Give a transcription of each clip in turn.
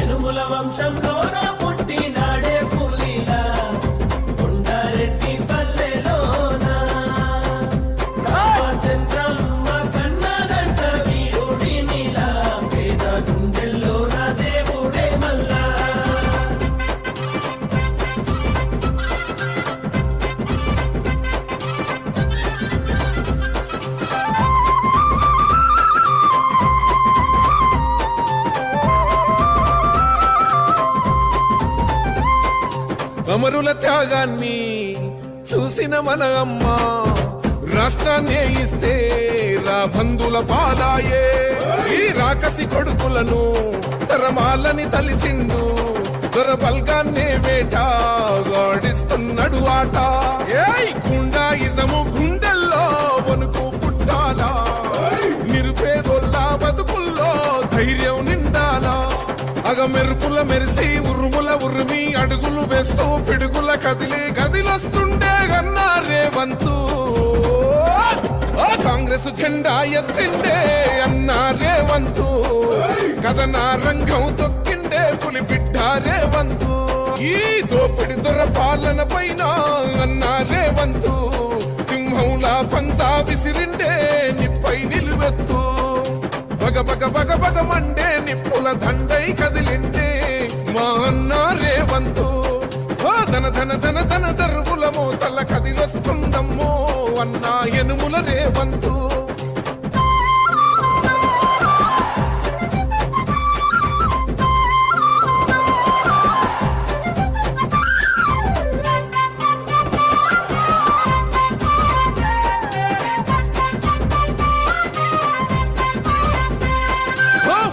ఇరుముల వంశంలోన అమరుల త్యాగాన్ని చూసిన మన అమ్మ రాష్ట్రాన్ని ఇస్తే రా బంధుల పాదాయే. ఈ రాకసి కొడుకులను తరమాలని తలిచిండు దొర బల్గాన్నే వేట గాడిస్తున్నాడు ఆట. ఏయ్ గుండాయిజము గుండెల్లో వణుకు పుట్టాలా. నిరుపేదొల్లా బతుకుల్లో ధైర్యం నిండాలా. అగ మెరుపుల మెరిసి ఉరుము ఉరిమి అడుగులు వేస్తూ పిడుగుల కదిలి గదిలొస్తుండే గన్నా వంతు కాంగ్రెస్ జెండా ఎత్తిండే అన్నా వంతు కథన రంగం తొక్కిండే పులి బిడ్డారే వంతు ఈ దోపిడి దొర పాలన పైన అన్నా వంతు సింహంలా పంచా విసిరిండే నిప్పై నిలువెత్తు. బగ బగ బగ బగ మండే నిప్పుల దండై కదిలిండే ధన ధన ధన దర్వులమో తల కదిలొస్తుందమ్మో అన్నా ఎనుముల రేవంతు.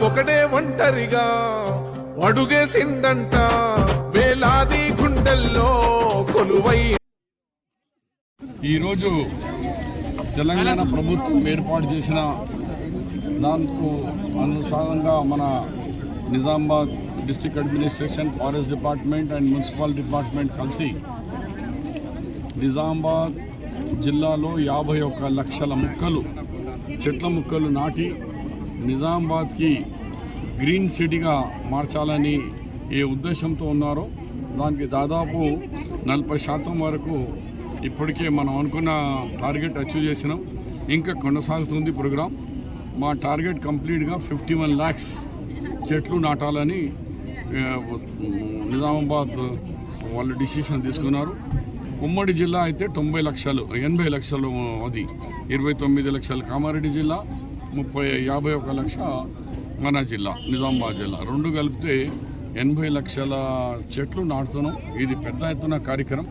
ఒకడే ఒంటరిగా అడుగేసిండంట. సిండంటా గుండెల్లో కొలువై ఈరోజు తెలంగాణ ప్రభుత్వం ఏర్పాటు చేసిన దానికి అనుసారంగా మన Nizamabad district administration forest department and municipal department కలిసి నిజామాబాద్ జిల్లాలో యాభై ఒక్క లక్షల ముక్కలు చెట్ల ముక్కలు నాటి నిజామాబాద్కి గ్రీన్ సిటీగా మార్చాలని ఏ ఉద్దేశంతో ఉన్నారో దానికి దాదాపు నలభై శాతం వరకు ఇప్పటికే మనం అనుకున్న టార్గెట్ అచీవ్ చేసినాం. ఇంకా కొనసాగుతుంది ప్రోగ్రాం. మా టార్గెట్ కంప్లీట్గా ఫిఫ్టీ వన్ ల్యాక్స్ చెట్లు నాటాలని నిజామాబాద్ వాళ్ళు డిసిషన్ తీసుకున్నారు. ఉమ్మడి జిల్లా అయితే తొంభై లక్షలు ఎనభై లక్షలు అది. ఇరవై తొమ్మిది లక్షలు కామారెడ్డి జిల్లా ముప్పై యాభై ఒక లక్ష మన జిల్లా నిజామాబాద్ జిల్లా. రెండు కలిపితే ఎనభై లక్షల చెట్లు నాటుతున్నాం. ఇది పెద్ద ఎత్తున కార్యక్రమం.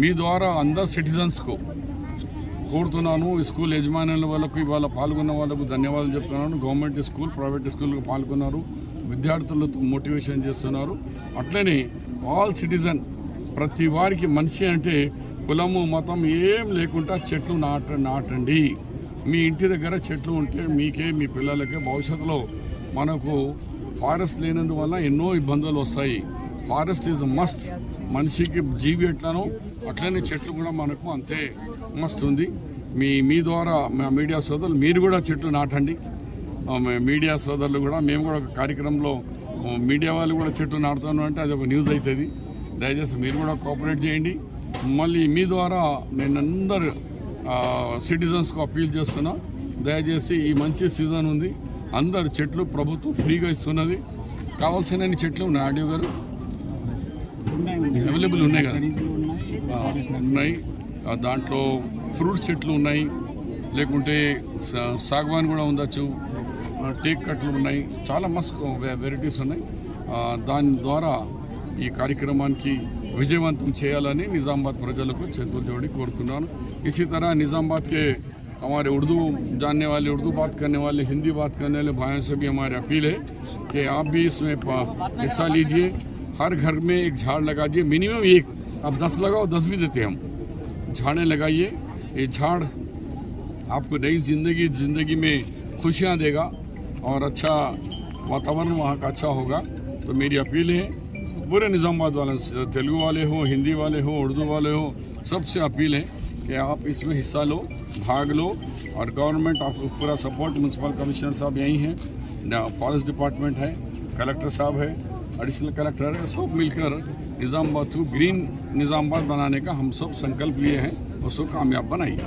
మీ ద్వారా అందరు సిటిజన్స్కు కోరుతున్నాను స్కూల్ యజమానుల వాళ్ళకు ఇవాళ పాల్గొన్న వాళ్ళకు ధన్యవాదాలు చెప్తున్నాను. గవర్నమెంట్ స్కూల్ ప్రైవేట్ స్కూల్కి పాల్గొన్నారు. విద్యార్థులతో మోటివేషన్ చేస్తున్నారు. అట్లనే ఆల్ సిటిజన్ ప్రతి వారికి మనిషి అంటే కులము మతం ఏం లేకుండా చెట్లు నాట నాటండి. మీ ఇంటి దగ్గర చెట్లు ఉంటే మీకే మీ పిల్లలకే భవిష్యత్తులో మనకు ఫారెస్ట్ లేనందువల్ల ఎన్నో ఇబ్బందులు వస్తాయి. ఫారెస్ట్ ఈజ్ మస్ట్ మనిషికి జీవి ఎట్లనో అట్లనే చెట్లు కూడా మనకు అంతే మస్ట్ ఉంది. మీ మీ ద్వారా మా మీడియా సోదరులు మీరు కూడా చెట్లు నాటండి. మీడియా సోదరులు కూడా మేము కూడా ఒక కార్యక్రమంలో మీడియా వాళ్ళు కూడా చెట్లు నాటుతాను అంటే అది ఒక న్యూస్ అవుతుంది దయచేసి మీరు కూడా కోఆపరేట్ చేయండి. మళ్ళీ మీ ద్వారా నేను అందరు సిటిజన్స్కు అప్పీల్ చేస్తున్నా. దయచేసి ఈ మంచి సీజన్ ఉంది. అందరు చెట్లు ప్రభుత్వం ఫ్రీగా ఇస్తున్నది. కావాల్సిన చెట్లు ఉన్నాయి. ఆడియో గారు? అవైలబుల్ ఉన్నాయి కదా? ఉన్నాయి. దాంట్లో ఫ్రూట్స్ చెట్లు ఉన్నాయి. లేకుంటే సాగవాన్ కూడా ఉండొచ్చు. టేక్ కట్లు ఉన్నాయి. చాలా మస్క్ వెరైటీస్ ఉన్నాయి. దాని ద్వారా ఈ కార్యక్రమానికి విజయవంతం చేయాలని నిజామాబాద్ ప్రజలకు చేతులు జోడి కోరుకున్నాను ఇసీ తరహా నిజామాబాద్కే हमारे उर्दू जानने वाले उर्दू बात करने वाले हिंदी बात करने वाले भाइयों से भी हमारी अपील है कि आप भी इसमें हिस्सा लीजिए। हर घर में एक झाड़ लगा दिए मिनिमम एक आप दस लगाओ दस भी देते हम। झाड़ें लगाइए। ये झाड़ आपको नई ज़िंदगी ज़िंदगी में खुशियाँ देगा और अच्छा वातावरण वहाँ का अच्छा होगा। तो मेरी अपील है पूरे निज़ामाबाद वाले से, तेलुगु वाले हो हिंदी वाले हो उर्दू वाले हो सबसे अपील है कि आप इसमें हिस्सा लो, भाग लो और गवर्नमेंट आपको पूरा सपोर्ट म्यूनसिपल कमिश्नर साहब यहीं हैं फॉरेस्ट डिपार्टमेंट है कलेक्टर साहब है एडिशनल कलेक्टर है, सब मिलकर निज़ामबाद को ग्रीन निज़ामबाद बनाने का हम सब संकल्प लिए हैं उसको कामयाब बनाइए।